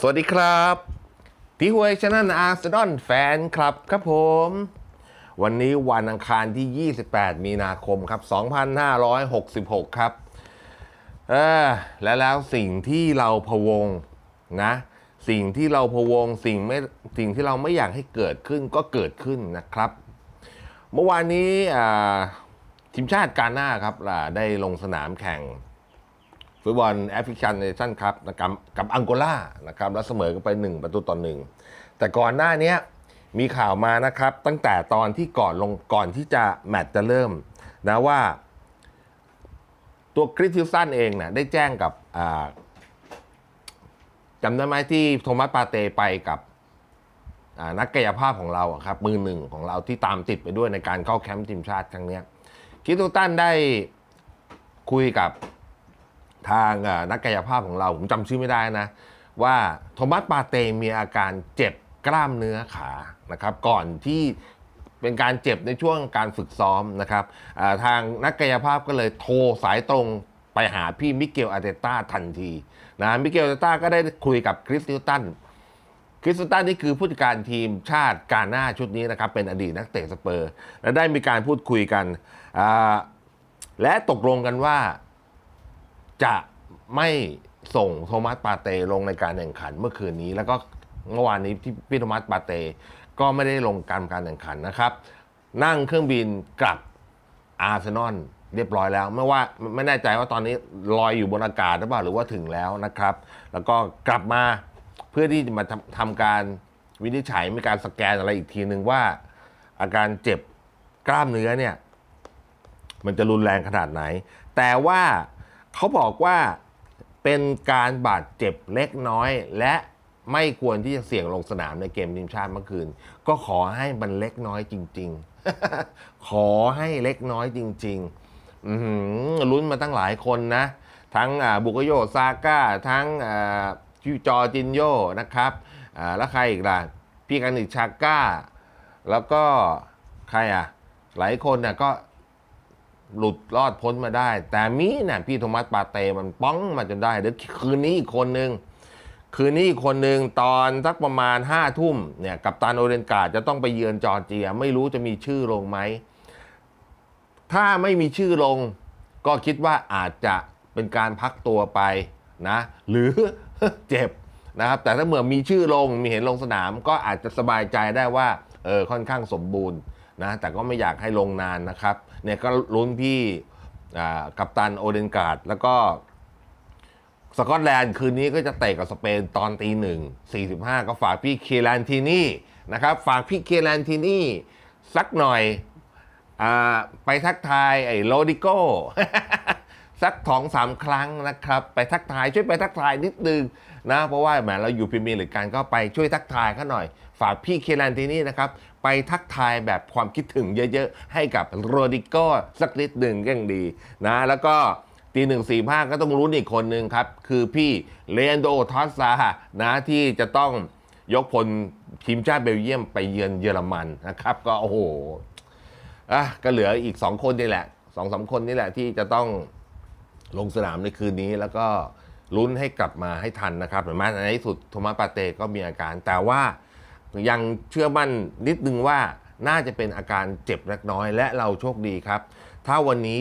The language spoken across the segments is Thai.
สวัสดีครับพี่หวยชนะอาร์เซนอลแฟนคลับครับผม วันนี้วันอังคารที่ 28 มีนาคมครับ 2566 ครับเออและแล้วสิ่งที่เราพวงนะ สิ่งที่เราพวงสิ่งไม่สิ่งที่เราไม่อยากให้เกิดขึ้นก็เกิดขึ้นนะครับ เมื่อวานนี้ทีมชาติกาหน้าครับได้ลงสนามแข่ง ฟุตบอลแอฟริกันเนชั่นครับนะครับกับอังโกลานะครับแล้วเสมอกันไป 1 ประตูต่อหนึ่งแต่ก่อนหน้านี้มีข่าวมานะครับ ตั้งแต่ตอนที่ก่อนลงก่อนที่จะแมตช์จะเริ่มนะว่าตัวคริสติลสันเองนะได้แจ้งกับจำได้ไหมที่โทมัสปาเตไปกับนักกายภาพของเราครับมือหนึ่งของเราที่ตามติดไปด้วยในการเข้าแคมป์ทีมชาติครั้งนี้คริสติลสันได้คุยกับ ทางนักกายภาพของเราผมจำชื่อไม่ได้นะ ว่าโทมัสปาเตมีอาการเจ็บกล้ามเนื้อขานะครับ ก่อนที่เป็นการเจ็บในช่วงการฝึกซ้อมนะครับทางนักกายภาพก็เลยโทรสายตรงไปหาพี่มิเกลอาเตต้าทันทีนะมิเกลอาเตต้าก็ได้คุยกับคริสติลตันคริสตันนี่คือผู้จัดการทีมชาติกาหน้าชุดนี้นะครับ เป็นอดีตนักเตะสเปอร์ และได้มีการพูดคุยกัน และตกลงกันว่า จะไม่ส่งโทมัสปาเตลงในการแข่งขันเมื่อคืนนี้ แล้วก็เมื่อวานนี้ที่พี่โทมัสปาเตก็ไม่ได้ลงการการแข่งขันนะครับ นั่งเครื่องบินกลับอาร์เซนอลเรียบร้อยแล้ว ไม่ว่าไม่แน่ใจว่าตอนนี้ลอยอยู่บนอากาศหรือเปล่าหรือว่าถึงแล้วนะครับ แล้วก็กลับมาเพื่อที่จะมาทำทำการวินิจฉัยมีการสแกนอะไรอีกทีหนึ่งว่า อาการเจ็บกล้ามเนื้อเนี่ย มันจะรุนแรงขนาดไหน แต่ว่า เขาบอกว่าเป็นการบาดเจ็บเล็กน้อย และไม่ควรที่จะเสี่ยงลงสนามในเกมทีมชาติเมื่อคืน ก็ขอให้มันเล็กน้อยจริง ๆ ขอให้เล็กน้อยจริงๆลุ้นมาตั้งหลายคนนะ ทั้งบุกโยซาก้า ทั้งอ่าจิวจอจินโยนะครับแล้วใครอีกล่ะ พี่กันิชาก้า แล้วก็ใครอะ หลายคนน่ะก็ หลุดรอดพ้นมาได้ แต่มีเนี่ยพี่โทมัสปาเตมันป้องมาจนได้เดี๋ยวคืนนี้อีกคนนึงคืนนี้อีกคนหนึ่งตอนสักประมาณห้าทุ่มเนี่ยกับตานโอเรนกาจะต้องไปเยือนจอร์เจีย ไม่รู้จะมีชื่อลงไหม ถ้าไม่มีชื่อลง ก็คิดว่าอาจจะเป็นการพักตัวไปนะ หรือเจ็บนะครับ แต่ถ้าเมื่อมีชื่อลงมีเห็นลงสนาม ก็อาจจะสบายใจได้ว่าเออค่อนข้างสมบูรณ์นะแต่ก็ไม่อยากให้ลงนานนะครับ เนี่ยก็ลุ้นพี่อ่ากัปตันโอเดนการ์ดแล้วก็สกอตแลนด์คืนนี้ก็จะเตะกับสเปนตอนตีหนึ่ง45ก็ฝากพี่เคแลนทีนี่นะครับ ฝากพี่เคแลนทีนี่สักหน่อยอาไปทักทายไอ้โรดิโก้สักสองสามครั้งนะครับ ไปทักทายช่วยไปทักทายนิดนึงนะ เพราะว่าแหมเราอยู่พรีเมียร์ลีกกันก็ไปช่วยทักทายเขาหน่อย ฝากพี่เคแลนทีนี่นะครับ ไปทักทายแบบความคิดถึงเยอะๆ ให้กับโรดิโก้สักนิดหนึ่งก็ยังดีนะ แล้วก็ตีหนึ่งสี่ภาก็ต้องรู้นอีกคนหนึ่งครับ คือพี่เลนโดทอสซานะที่จะต้องยกพลทีมชาติเบลเยียมไปเยือนเยอรมันนะครับ ก็โอ้โหอะก็เหลืออีก 2 คนนี่แหละสองสามคนนี่แหละที่จะต้องลงสนามในคืนนี้แล้วก็ลุ้นให้กลับมาให้ทันนะครับเห็นไหมในที่สุดโทมัสปาเต้ก็มีอาการ แต่ว่า ยังเชื่อมั่นนิดนึงว่าน่าจะเป็นอาการเจ็บเล็กน้อย และเราโชคดีครับ ถ้าวันนี้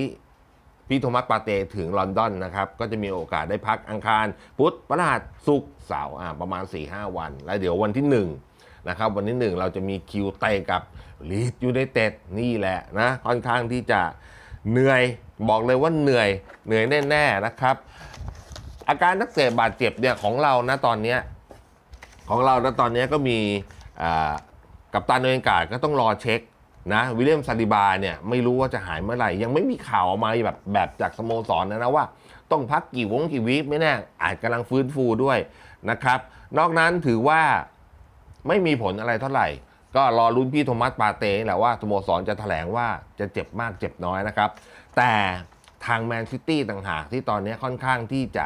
พี่โทมัสปาเตถึงลอนดอนนะครับ ก็จะมีโอกาสได้พักอังคาร พุธพฤหัสศุกร์เสาร์ประมาณ 4-5 วัน แล้วเดี๋ยววันที่ 1 นะครับ วันที่ 1 เราจะมีคิวเตะกับลีดยูไนเต็ดนี่แหละนะ ค่อนข้างที่จะเหนื่อยบอกเลยว่าเหนื่อยเหนื่อยแน่ ๆ นะครับ อาการนักเตะบาดเจ็บเนี่ยของเรานะตอนนี้ของเราณตอนนี้ก็มี กับตันโดยการก็ต้องรอเช็คนะวิลเลียมซาดิบาเนี่ยไม่รู้ว่าจะหายเมื่อไหร่ ยังไม่มีข่าวออกมาแบบแบบจากสโมสรนะนะว่า ต้องพักกี่วงกี่วีคไม่แน่อาจกำลังฟื้นฟูด้วยนะครับ นอกนั้นถือว่าไม่มีผลอะไรเท่าไหร่ ก็รอลุ้นพี่โทมัสปาเต้แหละว่าสโมสรจะแถลงว่าจะเจ็บมากเจ็บน้อยนะครับ แต่ทางแมนซิตี้ต่างหากที่ตอนนี้ค่อนข้างที่จะ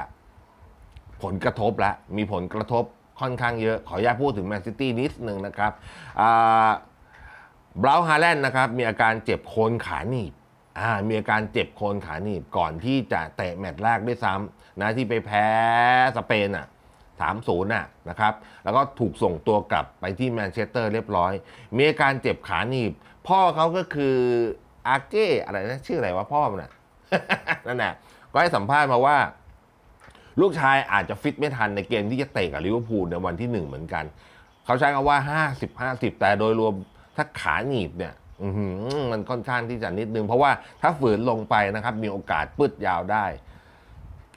ผลกระทบแล้วมีผลกระทบ ค่อนข้างเยอะ ขออนุญาตพูดถึงแมนซิตี้นิดหนึ่งนะครับบราวน์ฮาแลนด์นะครับมีอาการเจ็บโคนขาหนีบมีอาการเจ็บโคนขาหนีบก่อนที่จะเตะแมตช์แรกด้วยซ้ำนะที่ไปแพ้สเปนอะ3-0น่ะนะครับ แล้วก็ถูกส่งตัวกลับไปที่แมนเชสเตอร์เรียบร้อย มีอาการเจ็บขาหนีบ พ่อเขาก็คืออาเก้อะไรนะ ชื่ออะไรวะพ่อมันน่ะนั่นแหละก็ให้สัมภาษณ์มาว่า ลูกชายอาจจะฟิตไม่ทันในเกมที่จะเตะกับลิเวอร์พูลในวันที่หนึ่งเหมือนกัน เขาใช้คำว่า 50 50 แต่โดยรวมถ้าขาหนีบเนี่ยมันค่อนข้างที่จะนิดนึง เพราะว่าถ้าฝืนลงไปนะครับ มีโอกาสปืดยาวได้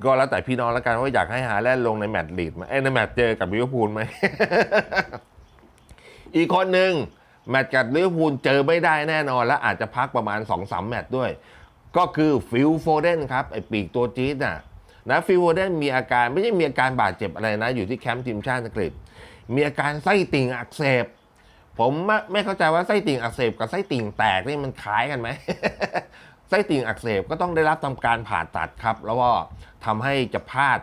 ก็แล้วแต่พี่น้องแล้วกันว่าอยากให้หาแล่นลงในแมตช์ลีดไหมเอ้ยในแมตช์เจอกับลิเวอร์พูลไหมอีกคนหนึ่งแมตช์กับลิเวอร์พูลเจอไม่ได้แน่นอน และอาจจะพักประมาณ2-3แมตช์ด้วย ก็คือฟิลโฟเดนครับไอปีกตัวจี๊ดน่ะ นะฟิลโฟเดนมีอาการไม่ใช่มีอาการบาดเจ็บอะไรนะ อยู่ที่แคมป์ทีมชาติอังกฤษ มีอาการไส้ติ่งอักเสบ ผมไม่เข้าใจว่าไส้ติ่งอักเสบกับไส้ติ่งแตกนี่มันคล้ายกันไหมไส้ติ่งอักเสบก็ต้องได้รับทำการผ่าตัดครับ แล้วก็ทำให้จะพลาด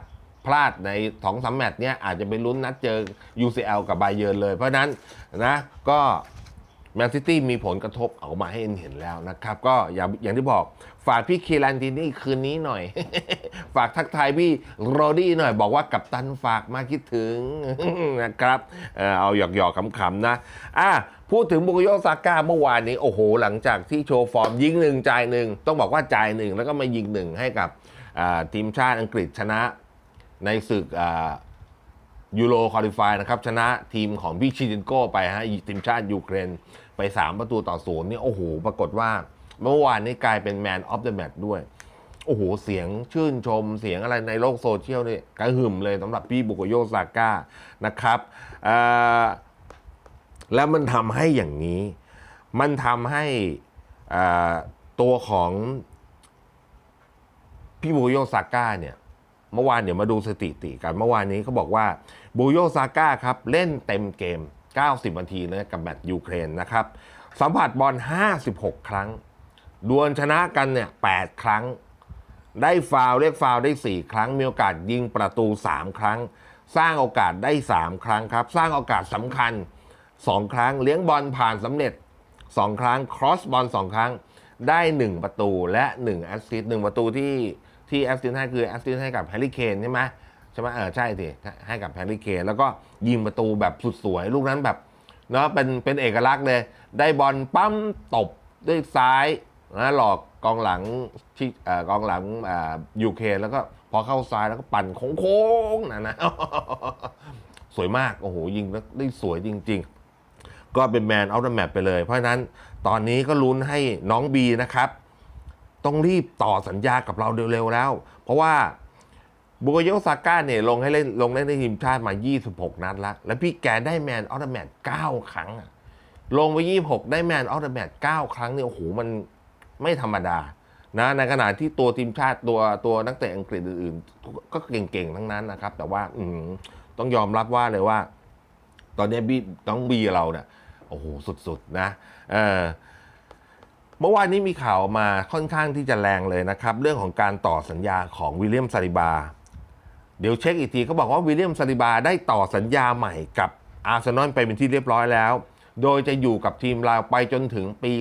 พลาดในสองสามแมตช์เนี้ยอาจจะไปลุ้นนัดเจอ UCL กับไบเยิร์นเลย เพราะนั้นนะก็ แมนซิตี้มีผลกระทบออกมาให้เห็นแล้วนะครับ ก็อย่างอย่างที่บอกฝากพี่เคลันตินี่คืนนี้หน่อย ฝากทักทายพี่โรดี้หน่อย บอกว่ากับตันฝากมาคิดถึงนะครับเออเอาหยอกๆขำๆนะอะพูดถึงบุกโยซาก้าเมื่อวานนี้ โอ้โห หลังจากที่โชว์ฟอร์มยิงหนึ่งจ่ายหนึ่งต้องบอกว่าจ่ายหนึ่งแล้วก็มายิงหนึ่งให้กับทีมชาติอังกฤษชนะในศึก ยูโรคอลิฟายนะครับ ชนะทีมของพี่ชิจินโก้ไปฮะทีมชาติยูเครนไป 3 ประตูต่อศูนย์นี่โอ้โห ปรากฏว่าเมื่อวานนี้กลายเป็นแมนออฟเดอะแมตช์ด้วย โอ้โห เสียงชื่นชมเสียงอะไรในโลกโซเชียลนี่กระหึ่มเลยสำหรับพี่บุกโยซาก้านะครับแล้วมันทำให้อย่างนี้ มันทำให้ตัวของพี่บุกโยซาก้าเนี่ย เมื่อวานเดี๋ยวมาดูสถิติกันเมื่อวานนี้เขาบอกว่าบูโยซาก้าครับเล่นเต็มเกม 90 นาทีนะกับแมตช์ยูเครนนะครับสัมผัสบอล 56 ครั้ง ดวลชนะกันเนี่ย 8 ครั้ง ได้ฟาวเรียกฟาวได้ 4 ครั้ง มีโอกาสยิงประตู 3 ครั้ง สร้างโอกาสได้ 3 ครั้งครับ สร้างโอกาสสำคัญ 2 ครั้ง เลี้ยงบอลผ่านสำเร็จ 2 ครั้ง ครอสบอล 2 ครั้ง ได้ 1 ประตูและ 1 แอสซิสต์1ประตูที่ ที่แอสซิสต์ให้คือแอสซิสต์ให้กับแฮร์รี่เคนใช่ไหมใช่ไหมเออใช่สิให้กับแฮร์รี่เคนแล้วก็ยิงประตูแบบสุดสวย ลูกนั้นแบบเนาะเป็นเป็นเอกลักษณ์เลย ได้บอลปั๊มตบด้วยซ้ายนะหลอกกองหลังที่อกองหลังอ่ายูเครนแล้วก็พอเข้าซ้ายแล้วก็ปั่นโค้งๆนะนะสวยมาก โอ้โห ยิงแล้วได้สวยจริง ๆ ก็เป็นแมนเอาท์แมปไปเลย เพราะฉะนั้นตอนนี้ก็ลุ้นให้น้องบีนะครับ ต้องรีบต่อสัญญากับเราเร็วๆแล้ว เพราะว่าบุโกโยซาก้าเนี่ยลงให้เล่นลงเล่นในทีมชาติมา 26 นัดแล้ว แล้วพี่แกได้แมนออฟเดอะแมต9ครั้ง ลงไป 26 ได้แมนออฟเดอะแมต9ครั้งเนี่ยโอ้โหมันไม่ธรรมดานะในขณะที่ตัวทีมชาติตัวตัวนักเตะอังกฤษอื่นๆ ก็เก่งๆ ทั้งนั้นนะครับ แต่ว่าอืต้องยอมรับว่าเลยว่า ตอนนี้บีน้องบีเราเนี่ยโอ้โหสุดๆนะเออ เมื่อวานนี้มีข่าวมาค่อนข้างที่จะแรงเลยนะครับ เรื่องของการต่อสัญญาของวิลเลียมซาลิบา เดี๋ยวเช็คอีกทีเขาบอกว่าวิลเลียมซาลิบาได้ต่อสัญญาใหม่กับอาร์เซนอลไปเป็นที่เรียบร้อยแล้ว โดยจะอยู่กับทีมเราไปจนถึงปี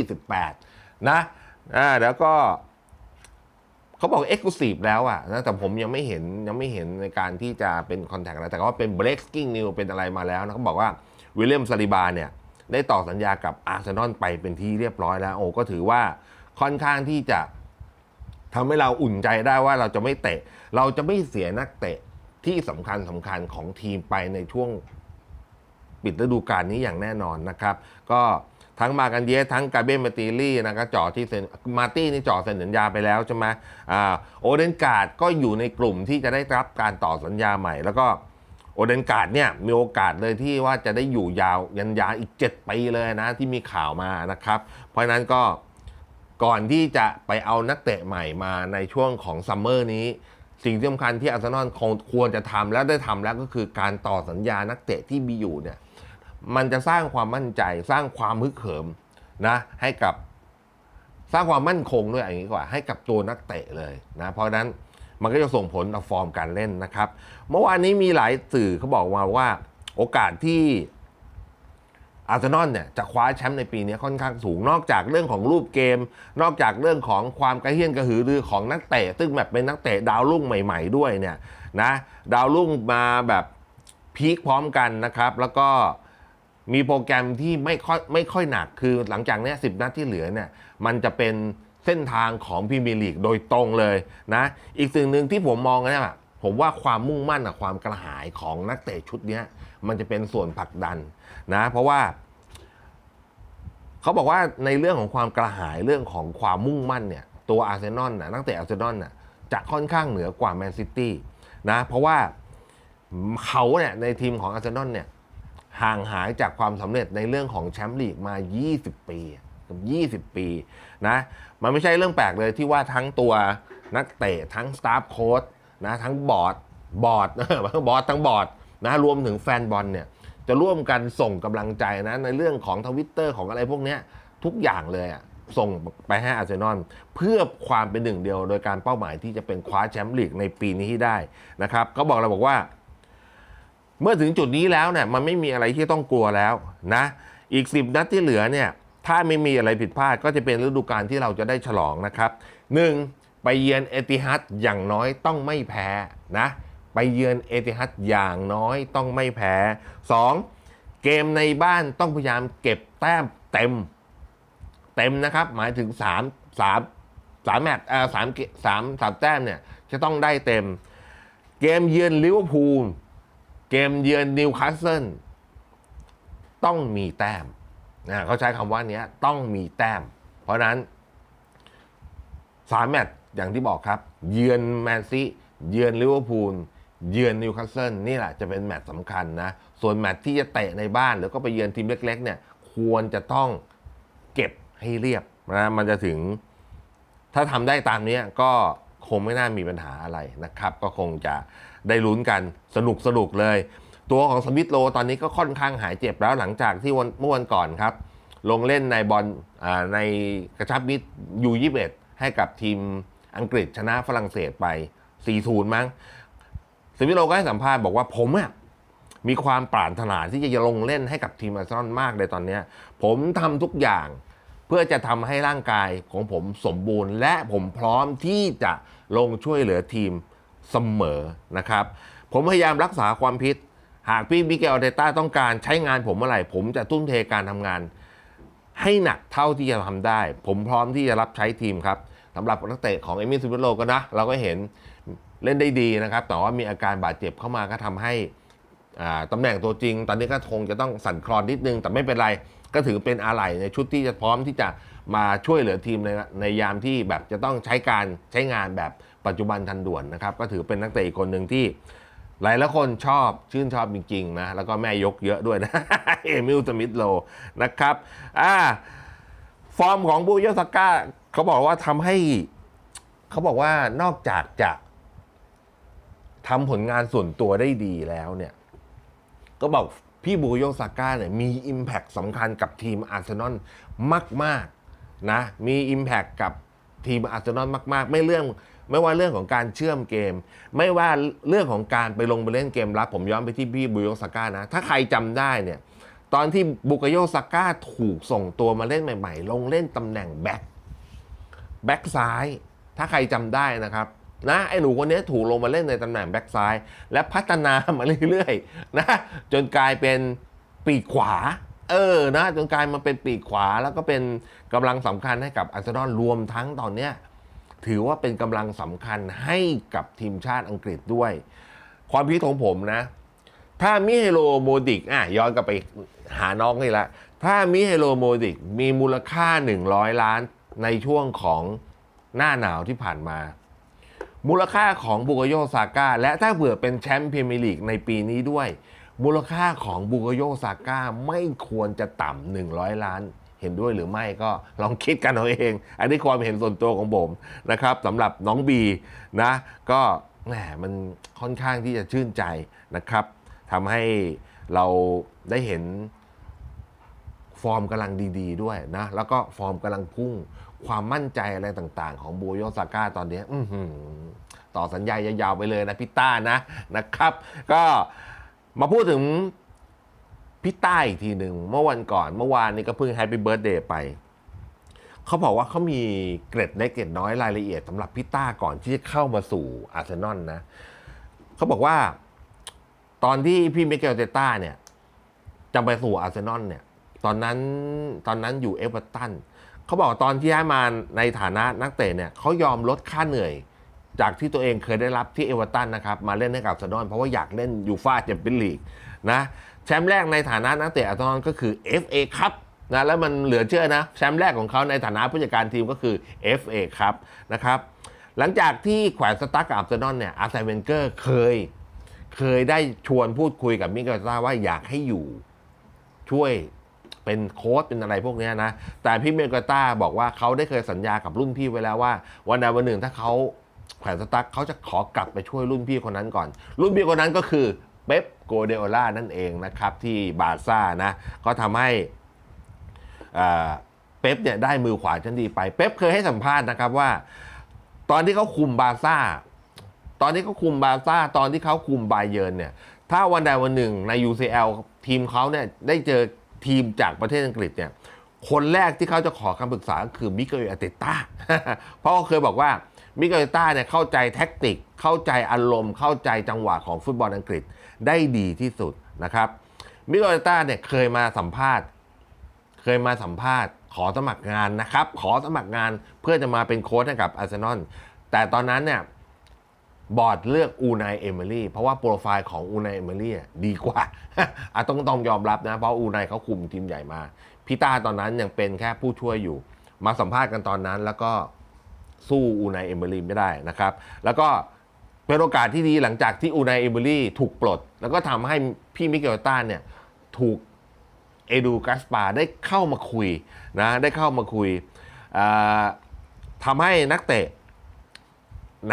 2028 นะอ่าแล้วก็เขาบอกเอ็กซ์คลูซีฟแล้วอะนะแต่ผมยังไม่เห็นยังไม่เห็นในการที่จะเป็นคอนแทคอะไรแต่ว่าเป็น breaking news เป็นอะไรมาแล้วนะเขาบอกว่าวิลเลียมซาลิบาเนี่ย ได้ต่อสัญญากับอาร์เซนอลไปเป็นที่เรียบร้อยแล้ว โอ้ก็ถือว่าค่อนข้างที่จะทำให้เราอุ่นใจได้ว่าเราจะไม่เตะ เราจะไม่เสียนักเตะที่สำคัญสำคัญของทีมไปในช่วงปิดฤดูกาลนี้อย่างแน่นอนนะครับ ก็ทั้งมากันเยสทั้งกาเบนมาติลี่นะครับจ่อที่เซ็นมาตี้นี่จ่อเซ็นสัญญาไปแล้วใช่ไหมอ่าโอเดนการ์ดก็อยู่ในกลุ่มที่จะได้รับการต่อสัญญาใหม่ แล้วก็ โอเดนการ์ดเนี่ยมีโอกาสเลยที่ว่าจะได้อยู่ยาวยันยาอีก 7 ปีเลยนะที่มีข่าวมานะครับ เพราะนั้นก็ก่อนที่จะไปเอานักเตะใหม่มาในช่วงของซัมเมอร์นี้ สิ่งที่สำคัญที่อาร์เซนอลคงควรจะทำและได้ทำแล้วก็คือการต่อสัญญานักเตะที่มีอยู่เนี่ยมันจะสร้างความมั่นใจสร้างความฮึกเหิมนะให้กับสร้างความมั่นคงด้วยอย่างนี้กว่าให้กับตัวนักเตะเลยนะเพราะนั้น มันก็จะส่งผลต่อฟอร์มการเล่นนะครับ เมื่อวานนี้มีหลายสื่อเขาบอกมาว่า โอกาสที่อาร์เซนอลเนี่ยจะคว้าแชมป์ในปีนี้ค่อนข้างสูง นอกจากเรื่องของรูปเกม นอกจากเรื่องของความกระเฮี้ยนกระหือรือของนักเตะซึ่งแบบเป็นนักเตะดาวรุ่งใหม่ ๆ ด้วยเนี่ยนะดาวรุ่งมาแบบพีคพร้อมกันนะครับ แล้วก็มีโปรแกรมที่ไม่ค่อยไม่ค่อยหนักคือหลังจากเนี้สิบนัดที่เหลือเนี่ยมันจะเป็น เส้นทางของพรีเมียร์ลีกโดยตรงเลยนะ อีกสิ่งหนึ่งที่ผมมองนะผมว่าความมุ่งมั่นกับความกระหายของนักเตะชุดนี้มันจะเป็นส่วนผลักดันนะ เพราะว่าเขาบอกว่าในเรื่องของความกระหายเรื่องของความมุ่งมั่นเนี่ยตัวอาร์เซนอลนะนักเตะอาร์เซนอลน่ะจะค่อนข้างเหนือกว่าแมนซิตี้นะเพราะว่าเขาเนี่ยในทีมของอาร์เซนอลเนี่ยห่างหายจากความสำเร็จในเรื่องของแชมป์ลีกมา 20 ปี กือบ20 ปีนะมันไม่ใช่เรื่องแปลกเลยที่ว่าทั้งตัวนักเตะทั้งสตาฟโค้ชนะทั้งบอร์ดบอร์ดบอร์ดทั้งบอร์ดนะรวมถึงแฟนบอลเนี่ยจะร่วมกันส่งกำลังใจนะในเรื่องของทวิตเตอร์ของอะไรพวกนี้ทุกอย่างเลยอะส่งไปให้อาร์เซนอลเพื่อความเป็นหนึ่งเดียวโดยการเป้าหมายที่จะเป็นคว้าแชมป์ลีกในปีนี้ให้ได้นะครับเขาบอกเราบอกว่า เมื่อถึงจุดนี้แล้วเนี่ยมันไม่มีอะไรที่ต้องกลัวแล้วนะ อีก 10 นัดที่เหลือเนี่ย ถ้าไม่มีอะไรผิดพลาดก็จะเป็นฤดูกาลที่เราจะได้ฉลองนะครับหนึ่งไปเยือนเอติฮัดอย่างน้อยต้องไม่แพ้นะ ไปเยือนเอติฮัดอย่างน้อยต้องไม่แพ้ 2. เกมในบ้านต้องพยายามเก็บแต้มเต็ม เต็มนะครับ หมายถึง 3 3 3แมตช์เอ่อสามเกสามสามแต้มเนี่ยจะต้องได้เต็ม เกมเยือนลิเวอร์พูลเกมเยือนนิวคาสเซิลต้องมีแต้ม นะเขาใช้คำว่านี้ต้องมีแต้ม เพราะฉะนั้นสามแมตช์อย่างที่บอกครับ เยือนแมนซีเยือนลิเวอร์พูลเยือนนิวคาสเซิลนี่แหละจะเป็นแมตช์สำคัญนะ ส่วนแมตช์ที่จะเตะในบ้าน หรือก็ไปเยือนทีมเล็ก ๆ เนี่ย ควรจะต้องเก็บให้เรียบนะมันจะถึง ถ้าทำได้ตามนี้ก็คงไม่น่ามีปัญหาอะไรนะครับ ก็คงจะได้ลุ้นกันสนุกสนุกเลย ตัวของสมิธโลตอนนี้ก็ค่อนข้างหายเจ็บแล้วหลังจากที่วันเมื่อวันก่อนครับ ลงเล่นในบอลในกระชับมิตรยูยี่เให้กับทีมอังกฤษชนะฝรั่งเศสไป 4-0 มั้งสมิธโลก็ให้สัมภาษณ์บอกว่าผมอะมีความปรารถนาที่จะลงเล่นให้กับทีมอาร์เซนอลมากเลยตอนนี้ ผมทำทุกอย่างเพื่อจะทำให้ร่างกายของผมสมบูรณ์ และผมพร้อมที่จะลงช่วยเหลือทีมเสมอนะครับ ผมพยายามรักษาความพิษ หากพี่มิเกลเดต้าต้องการใช้งานผมเมื่อไหร่ ผมจะทุ่มเทการทำงาน ให้หนักเท่าที่จะทำได้ ผมพร้อมที่จะรับใช้ทีมครับสำหรับนักเตะของเอมิซิเบโลก็นะ เราก็เห็นเล่นได้ดีนะครับ แต่ว่ามีอาการบาดเจ็บเข้ามาก็ทำให้ตำแหน่งตัวจริง ตอนนี้ก็คงจะต้องสั่นคลอนนิดนึง แต่ไม่เป็นไรก็ถือเป็นอาไหล่ในชุดที่จะพร้อมที่จะมาช่วยเหลือทีมในในยามที่แบบจะต้องใช้การใช้งานแบบปัจจุบันทันด่วนนะครับ ก็ถือเป็นนักเตะอีกคนหนึ่งที่ หลายละคนชอบชื่นชอบจริงๆนะ แล้วก็แม่ยกเยอะด้วยนะ เอมิลสมิธโลนะครับอ่าฟอร์มของบูโยสก้าเขาบอกว่าทำให้ เขาบอกว่านอกจากจะทำผลงานส่วนตัวได้ดีแล้วเนี่ย ก็บอกพี่บูโยซาก้าเนี่ยมี Impact สำคัญกับทีมอาร์เซนอลมาก ๆ นะ มี Impact กับทีมอาร์เซนอลมาก ๆ ไม่เรื่อง ไม่ว่าเรื่องของการเชื่อมเกม ไม่ว่าเรื่องของการไปลงไปเล่นเกมรับผมย้อนไปที่พี่บูโยซาก้านะ ถ้าใครจำได้เนี่ยตอนที่บุกโยซาก้าถูกส่งตัวมาเล่นใหม่ ๆ ลงเล่นตำแหน่งแบ็คแบ็กซ้าย ถ้าใครจำได้นะครับนะไอ้หนูคนนี้ถูกลงมาเล่นในตำแหน่งแบ็กซ้าย และพัฒนามาเรื่อยๆนะจนกลายเป็นปีกขวา เออนะจนกลายมาเป็นปีกขวาแล้วก็เป็นกำลังสำคัญให้กับอาร์เซนอลรวมทั้งตอนเนี้ย ถือว่าเป็นกำลังสำคัญให้กับทีมชาติอังกฤษด้วย ความคิดของผมนะ ถ้ามิเฮโลโมดิกอะย้อนกลับไปหาน้องนี่ละ ถ้ามิเฮโลโมดิกมีมูลค่า 100 ล้านในช่วงของหน้าหนาวที่ผ่านมา มูลค่าของบุกโยซาก้าและถ้าเผื่อเป็นแชมป์พรีเมียร์ลีกในปีนี้ด้วย มูลค่าของบุกโยซาก้าไม่ควรจะต่ำ100 ล้าน เห็นด้วยหรือไม่ก็ลองคิดกันเอาเอง อันนี้ความเห็นส่วนตัวของผมนะครับสำหรับน้องบีนะก็แหมมันค่อนข้างที่จะชื่นใจนะครับทำให้เราได้เห็นฟอร์มกำลังดี ๆ ด้วยนะ แล้วก็ฟอร์มกำลังพุ่งความมั่นใจอะไรต่าง ๆ ของบูโยซาก้าตอนนี้อืต่อสัญญายาวๆไปเลยนะพี่ต้านะนะครับ ก็มาพูดถึง พี่ต้าอีกทีหนึ่งเมื่อวันก่อนเมื่อวานนี้ก็เพิ่งแฮปปี้เบิร์ดเดย์ไป เขาบอกว่าเขามีเกร็ดเล็กเกร็ดน้อยรายละเอียดสำหรับพี่ต้าก่อนที่จะเข้ามาสู่อาร์เซนอลนะ เขาบอกว่า ตอนที่พี่มิเกลเตต้าเนี่ยจะไปสู่อาร์เซนอลเนี่ย ตอนนั้นตอนนั้นอยู่เอเวอร์ตันเขาบอกตอนที่ย้ายมาในฐานะนักเตะเนี่ยเขายอมลดค่าเหนื่อย จากที่ตัวเองเคยได้รับที่เอเวอร์ตันนะครับ มาเล่นให้กับอาร์เซนอลเพราะว่าอยากเล่นยูฟ่าแชมเปี้ยนลีกนะ แชมป์แรกในฐานะนักเตะอาร์เซนอลก็คือ FA ครับนะแล้วมันเหลือเชื่อนะ แชมป์แรกของเขาในฐานะผู้จัดการทีมก็คือ FA ครับนะครับหลังจากที่แขวนสตั๊กกับอาร์เซนอลเนี่ยอาร์เซนเวนเกอร์เคย เคยได้ชวนพูดคุยกับมิเกลตาว่าอยากให้อยู่ช่วยเป็นโค้ชเป็นอะไรพวกนี้นะ แต่พี่เมกาต้าบอกว่าเขาได้เคยสัญญากับรุ่นพี่ไว้แล้วว่า วันใดวันหนึ่งถ้าเขาแขวนสตั๊กเขาจะขอกลับไปช่วยรุ่นพี่คนนั้นก่อน รุ่นพี่คนนั้นก็คือ เป๊ปโกเดโอล่านั่นเองนะครับที่บาซ่านะก็ทำให้เป๊ปเนี่ยได้มือขวาชั้นดีไป เป๊ปเคยให้สัมภาษณ์นะครับว่า ตอนที่เขาคุมบาซ่า ตอนที่เขาคุมบาซ่า ตอนที่เขาคุมไบเยิร์นเนี่ยถ้าวันใดวันหนึ่งใน UCL ทีมเขาเนี่ยได้เจอทีมจากประเทศอังกฤษเนี่ยคนแรกที่เขาจะขอคำปรึกษาคือมิเกลอาเตต้าเพราะเขาเคยบอกว่า มิเกลต้าเนี่ยเข้าใจแท็กติก เข้าใจอารมณ์ เข้าใจจังหวะของฟุตบอลอังกฤษได้ดีที่สุดนะครับมิเกลต้าเนี่ยเคยมาสัมภาษณ์ เคยมาสัมภาษณ์ ขอสมัครงานนะครับ ขอสมัครงานเพื่อจะมาเป็นโค้ชให้กับอาร์เซนอลแต่ตอนนั้นเนี่ยบอร์ดเลือกอูนายเอมิลี่เพราะว่าโปรไฟล์ของอูนายเอมิลี่ดีกว่าอะต้องต้องยอมรับนะ เพราะอูนายเขาคุมทีมใหญ่มาพี่ต้าตอนนั้นยังเป็นแค่ผู้ช่วยอยู่ มาสัมภาษณ์กันตอนนั้นแล้วก็ สู้อูนายเอมิลี่ไม่ได้นะครับ แล้วก็เป็นโอกาสที่ดีหลังจากที่อูนายเอมิลี่ถูกปลด แล้วก็ทำให้พี่มิเกลต้าเนี่ยถูกเอดูกัสปาได้เข้ามาคุยนะได้เข้ามาคุยอ่าทำให้นักเตะ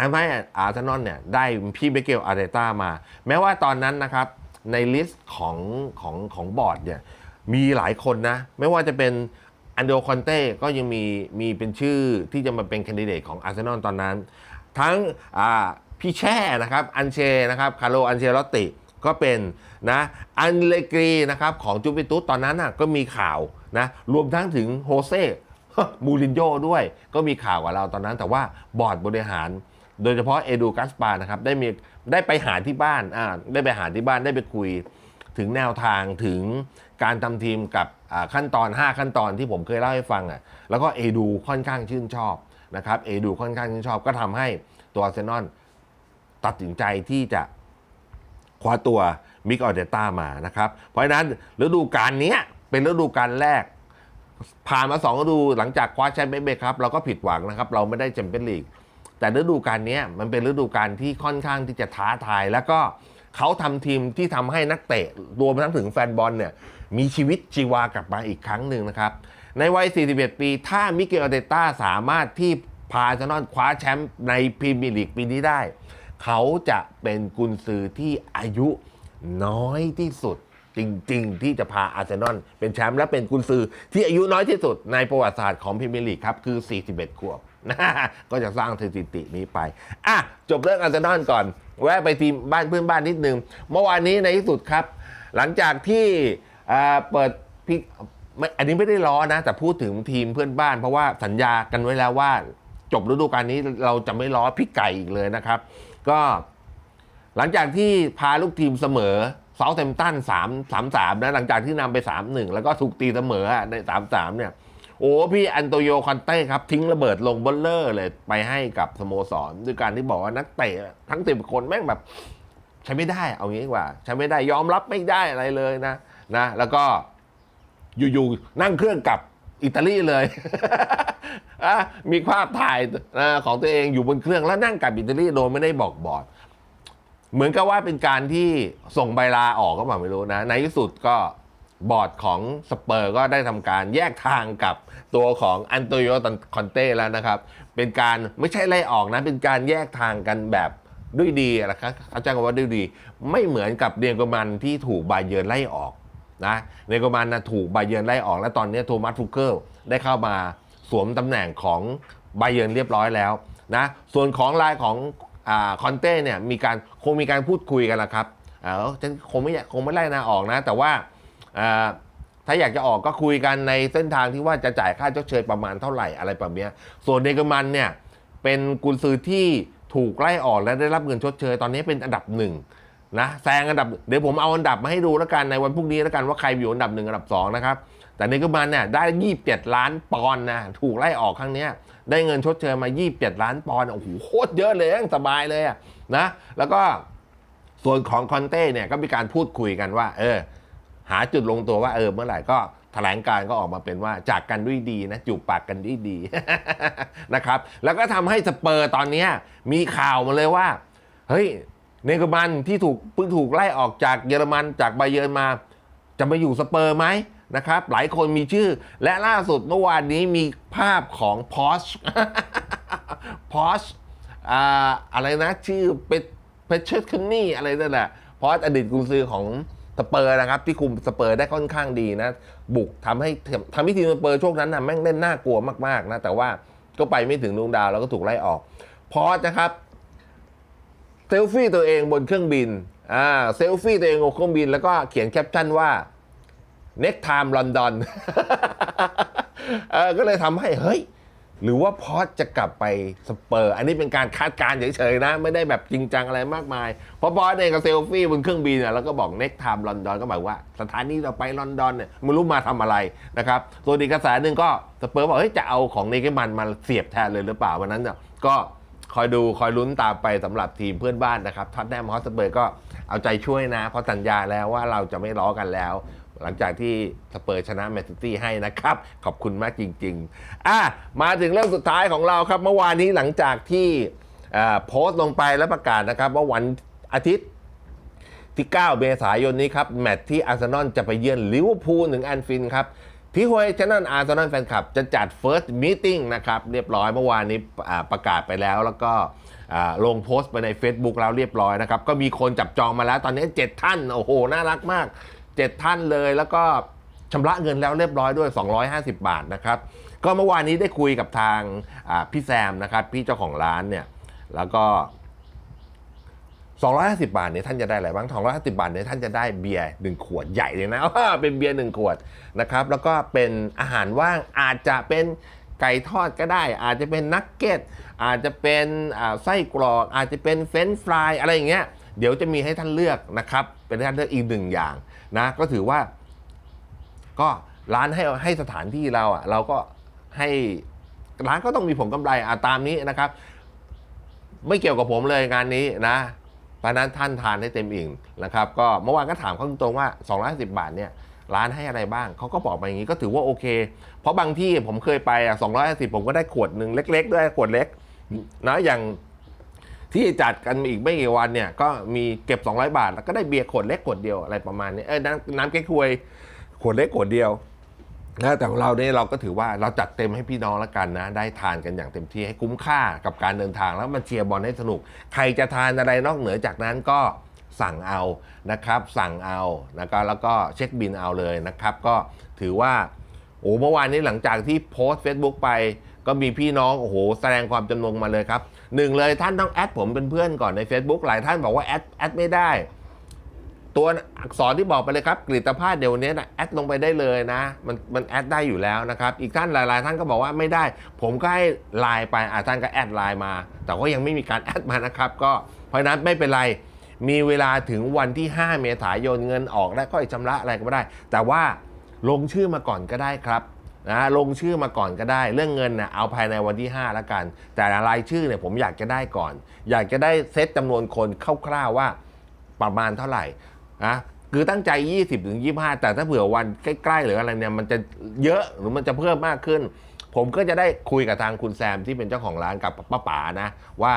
ทำให้อาร์เซนอลเนี่ยได้พี่เบเกลอาร์เตต้ามา แม้ว่าตอนนั้นนะครับในลิสต์ของของของบอร์ดเนี่ยมีหลายคนนะ ไม่ว่าจะเป็น อันเดโอคอนเต้ก็ยังมีมีเป็นชื่อที่จะมาเป็นแคนดิเดตของอาร์เซนอลตอนนั้น ทั้งพี่แช่นะครับอันเชนะครับคาร์โลอันเชลอตติก็เป็นนะอันเลกรีนะครับของจูเวนตุสตอนนั้นน่ะก็มีข่าวนะรวมทั้งถึงโฮเซ่มูรินโญ่ด้วย ก็มีข่าวกับเราตอนนั้น แต่ว่าบอร์ดบริหาร โดยเฉพาะเอดูกัสปานะครับได้มีได้ไปหาที่บ้านอ่าได้ไปหาที่บ้านได้ไปคุย ถึงแนวทางถึงการทำทีมกับขั้นตอน 5 ขั้นตอนที่ผมเคยเล่าให้ฟังอะแล้วก็เอดูค่อนข้างชื่นชอบนะครับเอดูค่อนข้างชื่นชอบก็ทำให้ตัวอาร์เซนอลตัดสินใจที่จะคว้าตัวมิกออเดต้ามานะครับ เพราะฉะนั้นฤดูกาลนี้เป็นฤดูกาลแรก ผ่านมาสองฤดูหลังจากคว้าแชมเปี้ยนเบครับเราก็ผิดหวังนะครับ เราไม่ได้แชมเปี้ยนลีกแต่ฤดูกาลนี้มันเป็นฤดูกาลที่ค่อนข้างที่จะท้าทายแล้วก็ เขาทำทีมที่ทำให้นักเตะรวมทั้งถึงแฟนบอลเนี่ยมีชีวิตชีวากลับมาอีกครั้งหนึ่งนะครับ ในวัย 41 ปี ถ้ามิเกลอารเตต้าสามารถที่พาอาร์เซนอลคว้าแชมป์ในพรีเมียร์ลีกปีนี้ได้ เขาจะเป็นกุนซือที่อายุน้อยที่สุดจริง ๆ ที่จะพาอาร์เซนอลเป็นแชมป์และเป็นกุนซือที่อายุน้อยที่สุดในประวัติศาสตร์ของพรีเมียร์ลีกครับคือ 41 ขวบ ก็จะสร้างสถิตินี้ไปอะจบเรื่องอาร์เซนอลก่อน แวะไปทีมบ้านเพื่อนบ้านนิดนึง เมื่อวานนี้ในที่สุดครับ หลังจากที่เปิดพี่อันนี้ไม่ได้ล้อนะ แต่พูดถึงทีมเพื่อนบ้าน เพราะว่าสัญญากันไว้แล้วว่า จบฤดูกาลนี้เราจะไม่ล้อพี่ไก่อีกเลยนะครับ ก็หลังจากที่พาลูกทีมเสมอเซาเทมตันสามสามสามนะหลังจากที่นำไปสามหนึ่งแล้วก็ถูกตีเสมอในสามสามเนี่ย โอ้พี่อันโตโยคอนเต้ครับ ทิ้งระเบิดลงบอลเลอร์เลยไปให้กับสโมสร ด้วยการที่บอกว่านักเตะทั้งสิบคนแม่งแบบ ใช้ไม่ได้เอางี้ดีกว่า ใช้ไม่ได้ยอมรับไม่ได้อะไรเลยนะนะ แล้วก็อยู่ๆนั่งเครื่องกลับอิตาลีเลยอะมีภาพถ่ายนะของตัวเองอยู่บนเครื่องแล้วนั่งกลับอิตาลีโดยไม่ได้บอกบอร์ดเหมือนกับว่าเป็นการที่ส่งใบลาออกก็แบบไม่รู้นะในที่สุดก็ บอร์ดของสเปอร์ก็ได้ทำการแยกทางกับตัวของอันโตโยตันคอนเต้แล้วนะครับ เป็นการไม่ใช่ไล่ออกนะ เป็นการแยกทางกันแบบด้วยดีนะครับเขาจกันว่าด้วยดี ไม่เหมือนกับเดียโกมันที่ถูกบาเยิร์นไล่ออกนะเดียโกมันนะถูกบาเยิร์นไล่ออก และตอนนี้โทมัสฟูเกิลได้เข้ามาสวมตำแหน่งของบาเยิร์นเรียบร้อยแล้วนะส่วนของลายของอคอนเต้เนี่ยมีการคงมีการพูดคุยกันล้วครับเอ่าฉันคงไม่คงไม่ไล่นาออกนะ แต่ว่า ถ้าอยากจะออกก็คุยกันในเส้นทางที่ว่าจะจ่ายค่าชดเชยประมาณเท่าไหร่อะไรแบบเนี้ส่วนเดกมันเนี่ยเป็นกุนซือที่ถูกไล่ออกและได้รับเงินชดเชย ตอนนี้เป็นอันดับหนึ่งนะแซงอันดับเดี๋ยวผมเอาอันดับมาให้ดูแล้วกันในวันพรุ่งนี้แล้วกันว่าใครอยู่อันดับหนึ่งอันดับสองนะครับแต่เนกอร์มันเนี่ยได้ 27 ล้านปอนด์นะถูกไล่ออกครั้งนี้ได้เงินชดเชยมา 27 ล้านปอนด์โอ้โหโคตรเยอะเลยสบายเลยนะแล้วก็ส่วนของคอนเต้เนี่ยก็มีการพูดคุยกันว่า เออ หาจุดลงตัวว่าเออเมื่อไหร่ก็แถลงการก็ออกมาเป็นว่าจากกันด้วยดีนะจูบปากกันด้วยดีนะครับ แล้วก็ทำให้สเปอร์ตอนนี้มีข่าวมาเลยว่า เฮ้ยเนกรมันที่ถูกเพิ่งถูกไล่ออกจากเยอรมันจากไบเยิร์นมา จะมาอยู่สเปอร์ไหมนะครับ หลายคนมีชื่อ และล่าสุดเมื่อวานนี้มีภาพของพอชพอชอ่าอะไรนะชื่อเป็ดเพชเชอร์คันนี่อะไรนั่นแหละพอชอดีตกุนซือของ สเปอร์นะครับที่คุมสเปอร์ได้ค่อนข้างดีนะ บุกทำให้ทำให้ทีมสเปอร์ช่วงนั้นนะแม่งเล่นน่ากลัวมากๆนะแต่ว่าก็ไปไม่ถึงดวงดาวแล้วก็ถูกไล่ออก พอชนะครับเซลฟี่ตัวเองบนเครื่องบินอ่าเซลฟี่ตัวเองบนเครื่องบิน แล้วก็เขียนแคปชั่นว่า next time London เออก็เลยทำให้เฮ้ย หรือว่าพอสจะกลับไปสเปอร์ อันนี้เป็นการคาดการณ์เฉยๆนะ ไม่ได้แบบจริงจังอะไรมากมาย เพราะพอสเองก็เซลฟี่บนเครื่องบินเนี่ยแล้วก็บอก next time London ก็หมายว่า สถานีเราไปลอนดอนเนี่ยไม่รู้มาทำอะไรนะครับส่วนอีกกระแสหนึ่งก็สเปอร์บอกเฮ้ยจะเอาของเนเกมันมาเสียบแทนเลยหรือเปล่าวันนั้นเนี่ยก็คอยดูคอยลุ้นตามไปสำหรับทีมเพื่อนบ้านนะครับท็อตแนมฮอสเปอร์ก็เอาใจช่วยนะ เพราะสัญญาแล้วว่าเราจะไม่ล้อกันแล้ว หลังจากที่สเปอร์ชนะแมนซิตี้ให้นะครับ ขอบคุณมากจริงๆอะมาถึงเรื่องสุดท้ายของเราครับ เมื่อวานนี้หลังจากที่โพสต์ลงไปแล้วประกาศนะครับ ว่าวันอาทิตย์ที่ 9 เมษายนนี้ครับ แมตช์ที่อาร์เซนอลจะไปเยือนลิเวอร์พูลถึงแอนฟินด์ครับที่ฮวยชนันอาร์เซนอลแฟนคลับ จะจัด First Meeting นะครับ เรียบร้อยเมื่อวานนี้ประกาศไปแล้ว แล้วก็ลงโพสต์ไปใน Facebook แล้วเรียบร้อยนะครับ ก็มีคนจับจองมาแล้วตอนนี้ 7 ท่าน โอ้โห น่ารักมาก 7 ท่านเลยแล้วก็ชำระเงินแล้วเรียบร้อยด้วย 250 บาทนะครับ ก็เมื่อวานนี้ได้คุยกับทางพี่แซมนะครับ พี่เจ้าของร้านเนี่ย แล้วก็ 250 บาทเนี่ยท่านจะได้อะไรบ้าง 250 บาทเนี่ยท่านจะได้เบียร์หนึ่งขวดใหญ่เลยนะเป็นเบียร์หนึ่งขวดนะครับ แล้วก็เป็นอาหารว่างอาจจะเป็นไก่ทอดก็ได้ อาจจะเป็นนักเก็ตอาจจะเป็นไส้กรอกอาจจะเป็นเฟรนช์ฟรายอะไรอย่างเงี้ยเดี๋ยวจะมีให้ท่านเลือกนะครับ เป็นท่านเลือกอีกหนึ่งอย่าง นะก็ถือว่า ก็ร้านให้ให้สถานที่เราอะ เราก็ให้ร้านก็ต้องมีผลกำไรอะตามนี้นะครับ ไม่เกี่ยวกับผมเลยงานนี้นะเพราะนั้นท่านทานให้เต็มอิ่มนะครับ ก็เมื่อวานก็ถามเขาตรงๆว่า250บาทเนี่ยร้านให้อะไรบ้าง เขาก็บอกมาอย่างนี้ก็ถือว่าโอเค เพราะบางที่ผมเคยไปอะ250ผมก็ได้ขวดหนึ่งเล็ก ๆ ด้วยขวดเล็กนะอย่าง ที่จัดกันอีกไม่กี่วันเนี่ยก็มีเก็บ 200 บาท แล้วก็ได้เบียร์ขวดเล็กขวดเดียวอะไรประมาณนี้เอ้ยน้ำน้ำเก๊กฮวยขวดเล็กขวดเดียวนะแต่ของเราเนี่ยเราก็ถือว่าเราจัดเต็มให้พี่น้องแล้วกันนะ ได้ทานกันอย่างเต็มที่ให้คุ้มค่ากับการเดินทางแล้วมาเชียร์บอลให้สนุก ใครจะทานอะไรนอกเหนือจากนั้นก็สั่งเอานะครับ สั่งเอานะครับแล้วก็เช็คบินเอาเลยนะครับ ก็ถือว่าโอ้เมื่อวานนี้หลังจากที่โพสต์ Facebook ไป ก็มีพี่น้องโอ้โหแสดงความจำนงมาเลยครับ หนึ่งเลยท่านต้องแอดผมเป็นเพื่อนก่อนใน Facebook หลายท่านบอกว่าแอดแอดไม่ได้ ตัวอักษรที่บอกไปเลยครับกริตภาพเดี๋ยวนี้นะแอดลงไปได้เลยนะ มันมันแอดได้อยู่แล้วนะครับ อีกท่านหลาย ๆ ท่านก็บอกว่าไม่ได้ ผมก็ให้ไลน์ไปอ่าท่านก็แอดไลน์มา แต่ก็ยังไม่มีการแอดมานะครับ ก็เพราะนั้นไม่เป็นไรมีเวลาถึงวันที่ 5 เมษายนเงินออกแล้วก็ชำระอะไรก็ไม่ได้ แต่ว่าลงชื่อมาก่อนก็ได้ครับ นะลงชื่อมาก่อนก็ได้ เรื่องเงินนะเอาภายในวันที่ 5 แล้วกัน แต่รายชื่อเนี่ยผมอยากจะได้ก่อน อยากจะได้เซตจำนวนคนคร่าวๆว่าประมาณเท่าไหร่นะคือตั้งใจ 20ถึง25 แต่ถ้าเผื่อวันใกล้ๆ หรืออะไรเนี่ยมันจะเยอะหรือมันจะเพิ่มมากขึ้น ผมก็จะได้คุยกับทางคุณแซมที่เป็นเจ้าของร้านกับป้าป๋านะว่า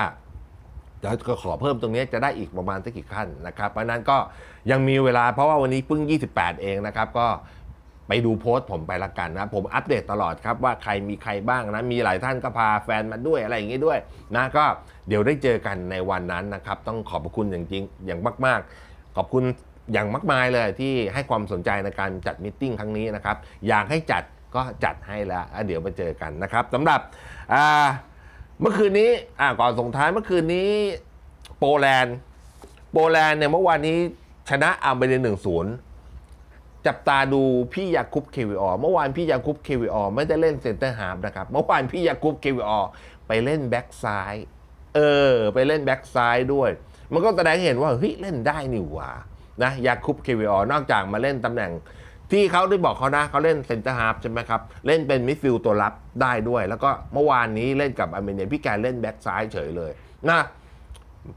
เดี๋ยวขอเพิ่มตรงนี้จะได้อีกประมาณสักกี่ขั้นนะครับ เพราะฉะนั้นก็ยังมีเวลาเพราะว่าวันนี้เพิ่ง 28 เองนะครับ ก็ ไปดูโพสต์ผมไปละกันนะ ผมอัปเดตตลอดครับว่าใครมีใครบ้างนะ มีหลายท่านก็พาแฟนมาด้วยอะไรอย่างนี้ด้วยนะก็เดี๋ยวได้เจอกันในวันนั้นนะครับ ต้องขอบพระคุณอย่างจริงอย่างมาก ๆ ขอบคุณอย่างมากมายเลยที่ให้ความสนใจในการจัดมิทติ้งครั้งนี้นะครับอยากให้จัดก็จัดให้แล้วอะเดี๋ยวมาเจอกันนะครับสำหรับเมื่อคืนนี้ก่อนส่งท้ายเมื่อคืนนี้โปแลนด์โปแลนด์เนี่ยเมื่อวานนี้ชนะอัลเบเนียหนึ่งศูนย์ จับตาดูพี่ยาคุปเควีออเมื่อวานพี่ยาคุปเควีออไม่ได้เล่นเซนเตอร์ฮาร์ฟนะครับ เมื่อวานพี่ยาคุปเควีออไปเล่นแบ็กซ้าย เออ ไปเล่นแบ็กซ้ายด้วย มันก็แสดงเห็นว่าเฮ้ยเล่นได้นี่หว่านะยาคุปเควิออนอกจากมาเล่นตำแหน่ง ที่เขาได้บอกเขานะเขาเล่นเซนเตอร์ฮาร์ฟใช่ไหมครับ เล่นเป็นมิดฟิลด์ตัวรับได้ด้วย แล้วก็เมื่อวานนี้เล่นกับอเมเนียพี่แกเล่นแบ็กซ้ายเฉยเลยนะ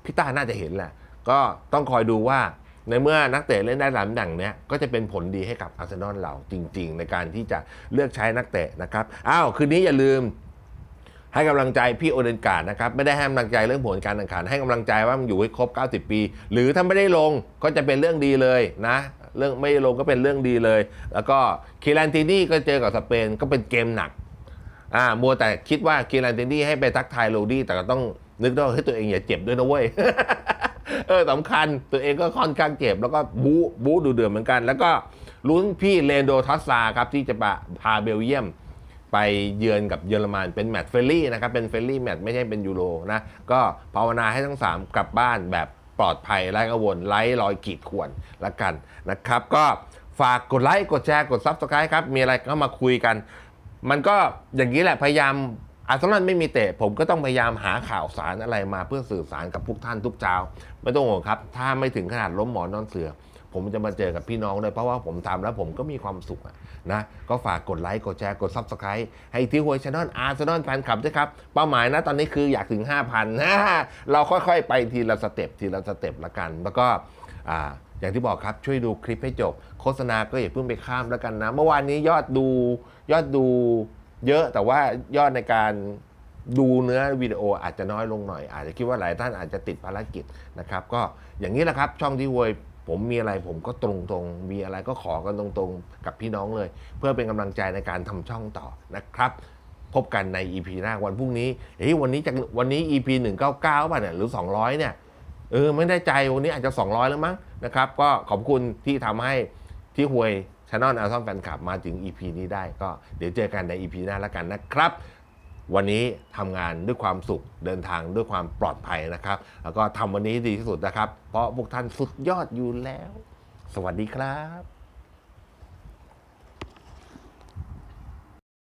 พี่ต้าน่าจะเห็นแหละก็ต้องคอยดูว่า ในเมื่อนักเตะเล่นได้หลายตำแหน่งเนี้ยก็จะเป็นผลดีให้กับอาร์เซนอลเราจริง ๆ ในการที่จะเลือกใช้นักเตะนะครับอ้าวคืนนี้อย่าลืมให้กำลังใจพี่โอเดนการ์ดนะครับไม่ได้ให้กำลังใจเรื่องผลการแข่งขัน ให้กำลังใจว่ามันอยู่ให้ครบ 90 ปี หรือถ้าไม่ได้ลงก็จะเป็นเรื่องดีเลยนะเรื่องไม่ลงก็เป็นเรื่องดีเลย แล้วก็คีรันตินี่ก็เจอกับสเปนก็เป็นเกมหนักอ่ามัวแต่คิดว่าคีรันตินี่ให้ไปทักทายโรดี้แต่ก็ต้องนึกด้วยว่าเฮ้ยตัวเองอย่าเจ็บด้วยนะเว้ย เออสำคัญตัวเองก็ค่อนข้างเจ็บ แล้วก็บู๊บู๊ดูเดือดเหมือนกัน แล้วก็ลุ้นพี่เลนโดทัสซาครับที่จะพาเบลเยียม ไปเยือนกับเยอรมันเป็นแมตช์เฟรนลี่นะครับเป็นเฟรนลี่แมตช์ไม่ใช่เป็นยูโรนะก็ภาวนาให้ทั้ง 3 กลับบ้านแบบปลอดภัยไร้กังวลไร้รอยขีดข่วนละกันนะครับ ก็ฝากกดไลค์กดแชร์กดซับสไครต์ครับมีอะไรก็มาคุยกัน มันก็อย่างนี้แหละพยายาม อาร์เซนอลไม่มีเตะ ผมก็ต้องพยายามหาข่าวสารอะไรมาเพื่อสื่อสารกับพวกท่านทุกเช้า ไม่ต้องห่วงครับ ถ้าไม่ถึงขนาดล้มหมอนนอนเสือ ผมจะมาเจอกับพี่น้องเลยเพราะว่าผมทำแล้วผมก็มีความสุขนะ ก็ฝากกดไลค์กดแชร์กด Subscribe ให้ที่หัวช anel อาร์เซนอลแฟนคลับด้วยครับ เป้าหมายนะตอนนี้คืออยากถึง 5,000นะเราค่อยๆ ไปทีละสเต็ปทีละสเต็ปละกัน แล้วก็อ่าอย่างที่บอกครับช่วยดูคลิปให้จบ โฆษณาก็อย่าเพิ่งไปข้ามแล้วกันนะ เมื่อวานนี้ยอดดูยอดดู เยอะแต่ว่ายอดในการดูเนื้อวิดีโออาจจะน้อยลงหน่อย อาจจะคิดว่าหลายท่านอาจจะติดภารกิจนะครับ ก็อย่างนี้แหละครับ ช่องที่หวยผมมีอะไรผมก็ตรงๆ มีอะไรก็ขอกันตรงๆ กับพี่น้องเลย เพื่อเป็นกำลังใจในการทำช่องต่อนะครับ พบกันใน EP หน้าวันพรุ่งนี้เฮ้ยวันนี้จะวันนี้ EP 199ป่ะเนี่ยหรือ 200 เนี่ยเออไม่ได้ใจวันนี้อาจจะ 200 แล้วมั้งนะครับ ก็ขอบคุณที่ทำให้ที่หวย ช anel อาร์ซอนแฟนคลับมาถึง EP นี้ได้ก็เดี๋ยวเจอกันใน EP หน้าแล้วกันนะครับ วันนี้ทำงานด้วยความสุขเดินทางด้วยความปลอดภัยนะครับ แล้วก็ทำวันนี้ดีที่สุดนะครับ เพราะพวกท่านสุดยอดอยู่แล้ว สวัสดีครับ